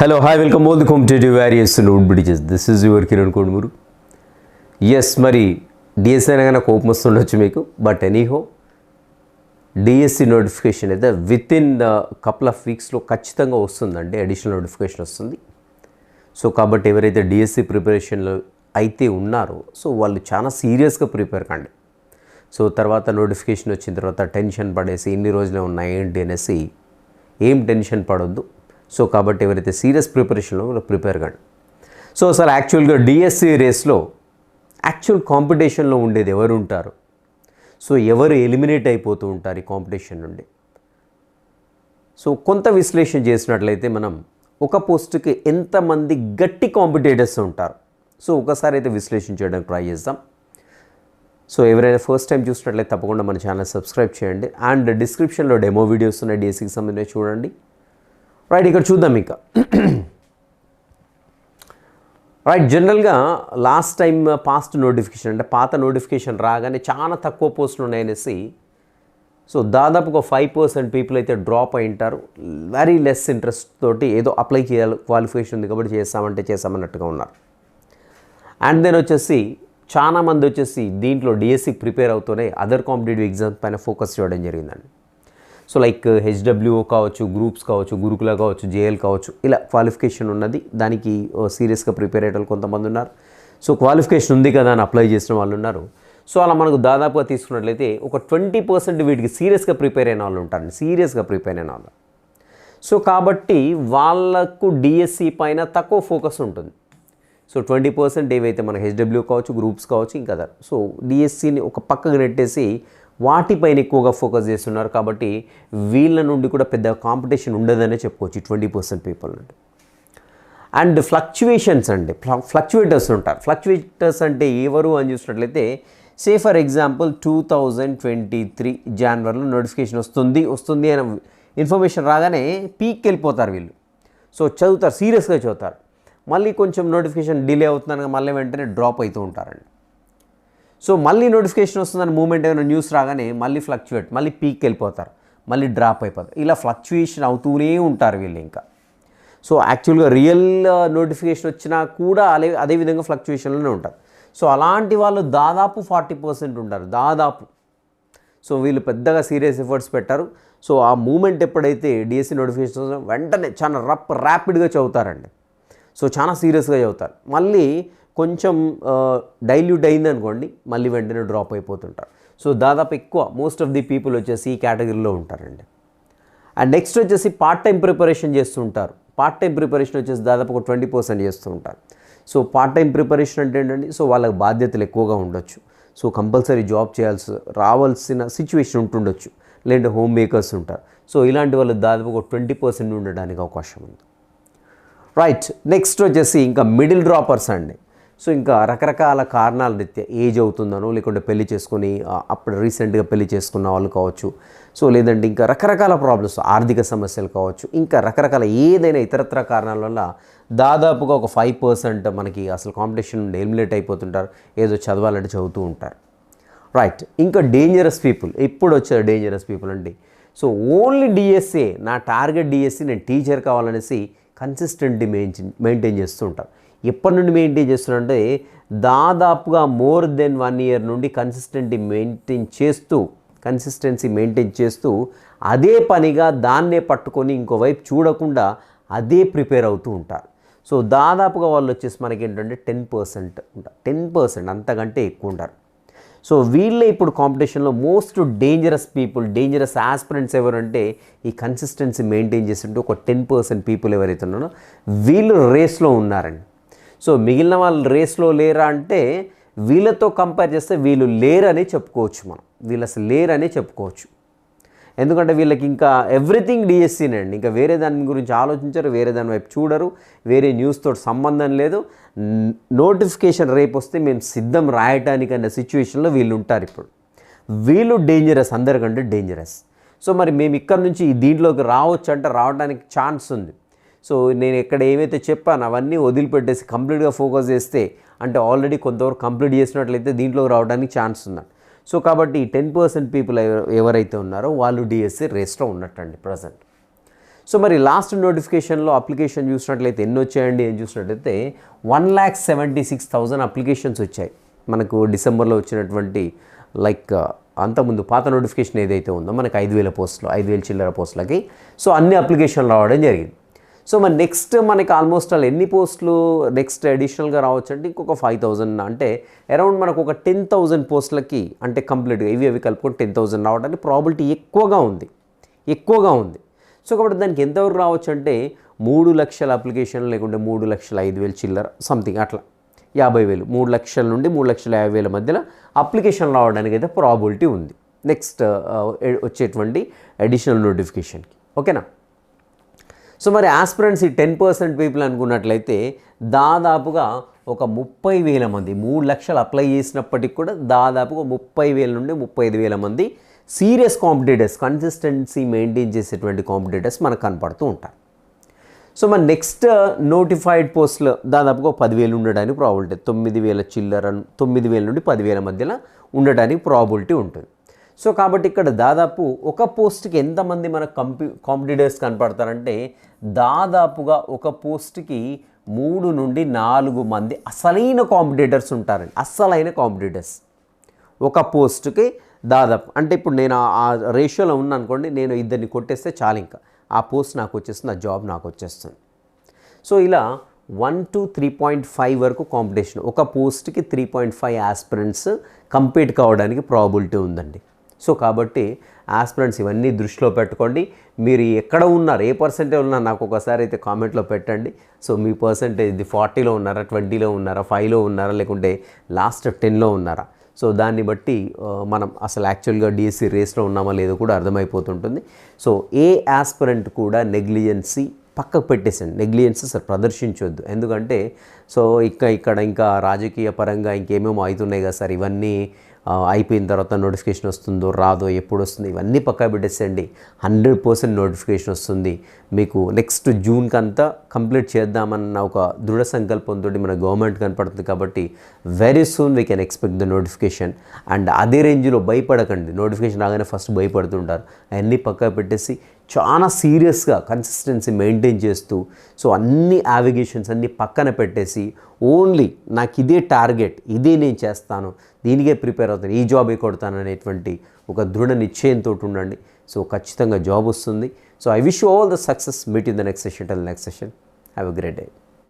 Hello, hi, welcome all the competitive various node bridges. This is your Kiran Kodmuru. Yes మరి DSC అనగానే కోపం వస్తుండొచ్చు మీకు but anyhow DSC notification అయితే with in couple of వీక్స్లో ఖచ్చితంగా వస్తుందండి అడిషనల్ నోటిఫికేషన్ వస్తుంది సో కాబట్టి ఎవరైతే డిఎస్సి ప్రిపరేషన్లో అయితే ఉన్నారో సో వాళ్ళు చాలా సీరియస్గా ప్రిపేర్ కండి సో తర్వాత నోటిఫికేషన్ వచ్చిన తర్వాత టెన్షన్ పడేసి ఇన్ని రోజులే ఉన్నాయి ఏంటి అనేసి ఏం టెన్షన్ పడొద్దు సో కాబట్టి ఎవరైతే సీరియస్ ప్రిపరేషన్లో వాళ్ళు ప్రిపేర్ కాదు సో సార్ యాక్చువల్గా డిఎస్సి రేస్లో యాక్చువల్ కాంపిటీషన్లో ఉండేది ఎవరు ఉంటారు? సో ఎవరు ఎలిమినేట్ అయిపోతూ ఉంటారు ఈ కాంపిటీషన్ నుండి? సో కొంత విశ్లేషణ చేసినట్లయితే మనం ఒక పోస్ట్కి ఎంతమంది గట్టి కాంపిటేటర్స్ ఉంటారు? సో ఒకసారి అయితే విశ్లేషణ చేయడానికి ట్రై చేద్దాం. సో ఎవరైనా ఫస్ట్ టైం చూసినట్లయితే తప్పకుండా మన ఛానల్ సబ్స్క్రైబ్ చేయండి. అండ్ డిస్క్రిప్షన్లో డెమో వీడియోస్ ఉన్నాయి డిఎస్సికి సంబంధించి చూడండి. రైట్ ఇక్కడ చూద్దాం ఇంకా. రైట్ జనరల్గా లాస్ట్ టైం పాస్ట్ నోటిఫికేషన్ అంటే పాత నోటిఫికేషన్ రాగానే చాలా తక్కువ పోస్టులు ఉన్నాయనేసి సో దాదాపుగా ఫైవ్ పర్సెంట్ పీపుల్ అయితే డ్రాప్ అయి ఉంటారు. వెరీ లెస్ ఇంట్రెస్ట్ తోటి ఏదో అప్లై చేయాలి క్వాలిఫికేషన్ ఉంది కాబట్టి చేస్తామంటే చేస్తామన్నట్టుగా ఉన్నారు. అండ్ దెన్ వచ్చేసి చాలా మంది వచ్చేసి దీంట్లో డిఎస్సి ప్రిపేర్ అవుతూనే అదర్ కాంపిటేటివ్ ఎగ్జామ్స్ పైన ఫోకస్ చేయడం జరిగిందండి. సో లైక్ హెచ్డబ్ల్యూఓ కావచ్చు గ్రూప్స్ కావచ్చు గురుకుల కావచ్చు జేఎల్ కావచ్చు ఇలా క్వాలిఫికేషన్ ఉన్నది. దానికి సీరియస్గా ప్రిపేర్ అయ్యే కొంతమంది ఉన్నారు. సో క్వాలిఫికేషన్ ఉంది కదా అని అప్లై చేసిన వాళ్ళు ఉన్నారు. సో అలా మనకు దాదాపుగా తీసుకున్నట్లయితే ఒక ట్వంటీ పర్సెంట్ వీటికి సీరియస్గా ప్రిపేర్ అయిన వాళ్ళు ఉంటారండి సీరియస్గా ప్రిపేర్ అయిన వాళ్ళు. సో కాబట్టి వాళ్ళకు డిఎస్సి పైన తక్కువ ఫోకస్ ఉంటుంది. సో ట్వంటీ పర్సెంట్ ఏవైతే మన హెచ్డబ్ల్యూ కావచ్చు గ్రూప్స్ కావచ్చు ఇంకా సో డిఎస్సిని ఒక పక్కకు నెట్టేసి వాటిపైన ఎక్కువగా ఫోకస్ చేస్తున్నారు కాబట్టి వీళ్ళ నుండి కూడా పెద్ద కాంపిటీషన్ ఉండదనే చెప్పుకోవచ్చు ట్వంటీ పర్సెంట్ పీపుల్ నుండి. అండ్ ఫ్లక్చువేషన్స్ అండి ఫ్లక్చువేటర్స్ ఉంటారు. ఫ్లక్చువేటర్స్ అంటే ఎవరు అని చూసినట్లయితే say for example two thousand twenty three జనవరిలో నోటిఫికేషన్ వస్తుంది వస్తుంది అనే ఇన్ఫర్మేషన్ రాగానే పీక్కి వెళ్ళిపోతారు వీళ్ళు. సో చదువుతారు సీరియస్గా చదువుతారు. మళ్ళీ కొంచెం నోటిఫికేషన్ డిలే అవుతుందని మళ్ళీ వెంటనే డ్రాప్ అవుతూ ఉంటారండి. సో మళ్ళీ నోటిఫికేషన్ వస్తుందని మూమెంట్ ఏమైనా న్యూస్ రాగానే మళ్ళీ ఫ్లక్చువేట్ మళ్ళీ పీక్కి వెళ్ళిపోతారు మళ్ళీ డ్రాప్ అయిపోతారు. ఇలా ఫ్లక్చుయేషన్ అవుతూనే ఉంటారు వీళ్ళు ఇంకా. సో యాక్చువల్గా రియల్ నోటిఫికేషన్ వచ్చినా కూడా అదే అదే విధంగా ఫ్లక్చుయేషన్లోనే ఉంటారు. సో అలాంటి వాళ్ళు దాదాపు ఫార్టీ పర్సెంట్ ఉంటారు దాదాపు. సో వీళ్ళు పెద్దగా సీరియస్ ఎఫర్ట్స్ పెట్టారు. సో ఆ మూమెంట్ ఎప్పుడైతే డిఎస్సి నోటిఫికేషన్ వెంటనే చాలా రప్ ర్యాపిడ్గా చదువుతారండి. సో చాలా సీరియస్గా చదువుతారు. మళ్ళీ కొంచెం డైల్యూట్ అయింది అనుకోండి మళ్ళీ వెంటనే డ్రాప్ అయిపోతుంటారు. సో దాదాపు ఎక్కువ మోస్ట్ ఆఫ్ ది పీపుల్ వచ్చేసి ఈ కేటగిరీలో ఉంటారండి. అండ్ నెక్స్ట్ వచ్చేసి పార్ట్ టైం ప్రిపరేషన్ చేస్తుంటారు. పార్ట్ టైం ప్రిపరేషన్ వచ్చేసి దాదాపు ఒక ట్వంటీ పర్సెంట్ చేస్తూ ఉంటారు. సో పార్ట్ టైం ప్రిపరేషన్ అంటే ఏంటండి? సో వాళ్ళకి బాధ్యతలు ఎక్కువగా ఉండొచ్చు. సో కంపల్సరీ జాబ్ చేయాల్సి రావాల్సిన సిచ్యువేషన్ ఉంటుండొచ్చు. లేదంటే హోమ్ మేకర్స్ ఉంటారు. సో ఇలాంటి వాళ్ళు దాదాపు ఒక ట్వంటీ పర్సెంట్ ఉండడానికి అవకాశం ఉంది. రైట్ నెక్స్ట్ వచ్చేసి ఇంకా మిడిల్ డ్రాపర్స్ అండి. సో ఇంకా రకరకాల కారణాల రీత్యా ఏజ్ అవుతుందనో లేకుంటే పెళ్ళి చేసుకుని అప్పుడు రీసెంట్గా పెళ్ళి చేసుకున్న వాళ్ళు కావచ్చు. సో లేదంటే ఇంకా రకరకాల ప్రాబ్లమ్స్ ఆర్థిక సమస్యలు కావచ్చు. ఇంకా రకరకాల ఏదైనా ఇతరత్ర కారణాల వల్ల దాదాపుగా ఒక ఫైవ్ పర్సెంట్ మనకి అసలు కాంపిటీషన్ నుండి ఎలిమినేట్ అయిపోతుంటారు. ఏదో చదవాలంటే చదువుతూ ఉంటారు. రైట్. ఇంకా డేంజరస్ పీపుల్ ఎప్పుడు వచ్చారు డేంజరస్ పీపుల్ అండి? సో ఓన్లీ డిఎస్ఏ నా టార్గెట్ డిఎస్సి నేను టీచర్ కావాలనేసి కన్సిస్టెంట్ మెయింటైన్ మెయింటైన్ చేస్తూ ఉంటారు. ఎప్పటి నుండి మెయింటైన్ చేస్తున్నానంటే దాదాపుగా మోర్ దెన్ వన్ ఇయర్ నుండి కన్సిస్టెంట్లీ మెయింటైన్ చేస్తూ కన్సిస్టెన్సీ మెయింటైన్ చేస్తూ అదే పనిగా దాన్నే పట్టుకొని ఇంకోవైపు చూడకుండా అదే ప్రిపేర్ అవుతూ ఉంటారు. సో దాదాపుగా వాళ్ళు వచ్చేసి మనకి ఏంటంటే టెన్ పర్సెంట్ ఉంటారు. టెన్ పర్సెంట్ అంతకంటే ఎక్కువ ఉంటారు. సో వీళ్ళే ఇప్పుడు కాంపిటీషన్లో most dangerous people dangerous aspirants ఎవరంటే ఈ కన్సిస్టెన్సీ మెయింటైన్ చేస్తుంటే ఒక టెన్ పర్సెంట్ పీపుల్ ఎవరైతే ఉన్నారో వీళ్ళు రేస్లో ఉన్నారండి. సో మిగిలిన వాళ్ళు రేస్లో లేరా అంటే వీళ్ళతో కంపేర్ చేస్తే వీళ్ళు లేరని చెప్పుకోవచ్చు మనం. వీళ్ళు అసలు లేరని చెప్పుకోవచ్చు. ఎందుకంటే వీళ్ళకి ఇంకా ఎవ్రీథింగ్ డిఎస్సీనే అండి. ఇంకా వేరే దాని గురించి ఆలోచించరు వేరే దాని వైపు చూడరు వేరే న్యూస్ తోటి సంబంధం లేదు. నోటిఫికేషన్ రేపు వస్తే మేము సిద్ధం రాయటానికి అనే సిచ్యువేషన్లో వీళ్ళు ఉంటారు ఇప్పుడు. వీళ్ళు డేంజరస్ అందరికంటే డేంజరస్ సో మరి మేము ఇక్కడ నుంచి దీంట్లోకి రావచ్చు అంటే రావడానికి ఛాన్స్ ఉంది. సో నేను ఇక్కడ ఏమైతే చెప్పాను అవన్నీ వదిలిపెట్టేసి కంప్లీట్గా ఫోకస్ చేస్తే అంటే ఆల్రెడీ కొంతవరకు కంప్లీట్ చేసినట్లయితే దీంట్లోకి రావడానికి ఛాన్స్ ఉందండి సో కాబట్టి టెన్ పర్సెంట్ పీపుల్ ఎవరైతే ఉన్నారో వాళ్ళు డిఎస్సి రేస్లో ఉన్నట్టండి ప్రజెంట్. సో మరి లాస్ట్ నోటిఫికేషన్లో అప్లికేషన్ చూసినట్లయితే ఎన్ని వచ్చాయండి? ఏం చూసినట్లయితే one lakh seventy six thousand applications వచ్చాయి. మనకు డిసెంబర్లో వచ్చినటువంటి లైక్ అంతకుముందు పాత నోటిఫికేషన్ ఏదైతే ఉందో మనకి ఐదు వేల పోస్టులు ఐదు వేల చిల్లర పోస్టులకి. సో అన్ని అప్లికేషన్లు రావడం జరిగింది. సో మరి నెక్స్ట్ మనకి ఆల్మోస్ట్ ఆల్ ఎన్ని పోస్టులు నెక్స్ట్ అడిషనల్గా రావచ్చు అంటే ఇంకొక ఫైవ్ థౌజండ్ అంటే అరౌండ్ మనకు ఒక టెన్ థౌజండ్ పోస్టులకి అంటే కంప్లీట్గా ఇవి అవి కలుపుకొని టెన్ థౌజండ్ రావడానికి ప్రాబిలిటీ ఎక్కువగా ఉంది. ఎక్కువగా ఉంది. సో కాబట్టి దానికి ఎంతవరకు రావచ్చు అంటే మూడు లక్షల అప్లికేషన్ లేకుంటే మూడు లక్షల ఐదు వేలు చిల్లర సంథింగ్ అట్లా. యాభై వేలు మూడు లక్షల నుండి మూడు లక్షల యాభై వేల మధ్యలో అప్లికేషన్ రావడానికి అయితే ప్రాబిలిటీ ఉంది. నెక్స్ట్ uh, వచ్చేటువంటి అడిషనల్ నోటిఫికేషన్కి ఓకేనా సో మరి ఆస్పిరెంట్స్ ఈ టెన్ పర్సెంట్ పీపుల్ అనుకున్నట్లయితే దాదాపుగా ఒక ముప్పై వేల మంది మూడు లక్షలు అప్లై చేసినప్పటికి కూడా దాదాపుగా ముప్పై వేల నుండి ముప్పై ఐదు వేల మంది సీరియస్ కాంపిటేటర్స్ కన్సిస్టెన్సీ మెయింటైన్ చేసేటువంటి కాంపిటేటర్స్ మనకు కనపడుతూ ఉంటారు. సో మన నెక్స్ట్ నోటిఫైడ్ పోస్టులు దాదాపుగా పదివేలు ఉండడానికి ప్రాబిలిటీ తొమ్మిది వేల చిల్లర తొమ్మిది వేల నుండి పదివేల మధ్యలో ఉండడానికి ప్రాబిలిటీ ఉంటుంది. సో కాబట్టి ఇక్కడ దాదాపు ఒక పోస్ట్కి ఎంతమంది మన కంపి కాంపిటీటర్స్ కనపడతారంటే దాదాపుగా ఒక పోస్ట్కి మూడు నుండి నాలుగు మంది అసలైన కాంపిటేటర్స్ ఉంటారండి. అసలైన కాంపిటీటర్స్. ఒక పోస్ట్కి దాదాపు అంటే ఇప్పుడు నేను ఆ- రేషియోలో ఉన్నాను అనుకోండి నేను ఇద్దరిని కొట్టేస్తే చాలు ఇంకా. ఆ పోస్ట్ నాకు వచ్చేస్తుంది ఆ జాబ్ నాకు వచ్చేస్తుంది. సో ఇలా one to three point five వరకు కాంపిటీషన్. ఒక పోస్ట్కి three point five aspirants compete కావడానికి ప్రాబిలిటీ ఉందండి. సో కాబట్టి ఆస్పిరెంట్స్ ఇవన్నీ దృష్టిలో పెట్టుకోండి. మీరు ఎక్కడ ఉన్నారు ఏ పర్సంటేజ్ ఉన్నారు నాకు ఒకసారి అయితే కామెంట్లో పెట్టండి. సో మీ పర్సెంటేజ్ ఇది ఫార్టీలో ఉన్నారా ట్వంటీలో ఉన్నారా ఫైవ్లో ఉన్నారా లేకుంటే లాస్ట్ టెన్లో ఉన్నారా? సో దాన్ని బట్టి మనం అసలు యాక్చువల్గా డిఎస్సి రేస్లో ఉన్నామా లేదో కూడా అర్థమైపోతుంటుంది. సో ఏ ఆస్పిరెంట్ కూడా నెగ్లిజెన్సీ పక్కకు పెట్టేసండి నెగ్లిజెన్స్ అసలు ప్రదర్శించొద్దు. ఎందుకంటే సో ఇంకా ఇక్కడ ఇంకా రాజకీయ పరంగా ఇంకేమేమో అవుతున్నాయి కదా సార్ ఇవన్నీ అయిపోయిన తర్వాత నోటిఫికేషన్ వస్తుందో రాదో ఎప్పుడు వస్తుంది ఇవన్నీ పక్కా పెట్టేసేయండి. హండ్రెడ్ పర్సెంట్ నోటిఫికేషన్ వస్తుంది. మీకు నెక్స్ట్ జూన్కి అంతా కంప్లీట్ చేద్దామన్న ఒక దృఢ సంకల్పంతో మన గవర్నమెంట్ కనపడుతుంది కాబట్టి very soon we can expect the notification and అదే రేంజ్లో భయపడకండి. నోటిఫికేషన్ రాగానే ఫస్ట్ భయపడుతుంటారు. అవన్నీ పక్కా పెట్టేసి చాలా సీరియస్గా కన్సిస్టెన్సీ మెయింటైన్ చేస్తూ సో అన్ని యావిగేషన్స్ అన్నీ పక్కన పెట్టేసి ఓన్లీ నాకు ఇదే టార్గెట్ ఇదే నేను చేస్తాను దీనికే ప్రిపేర్ అవుతాను ఈ జాబే కొడతాను అనేటువంటి ఒక దృఢ నిశ్చయంతో ఉండండి. సో ఖచ్చితంగా జాబ్ వస్తుంది. So I wish all the success meet in the next session till next session have a great day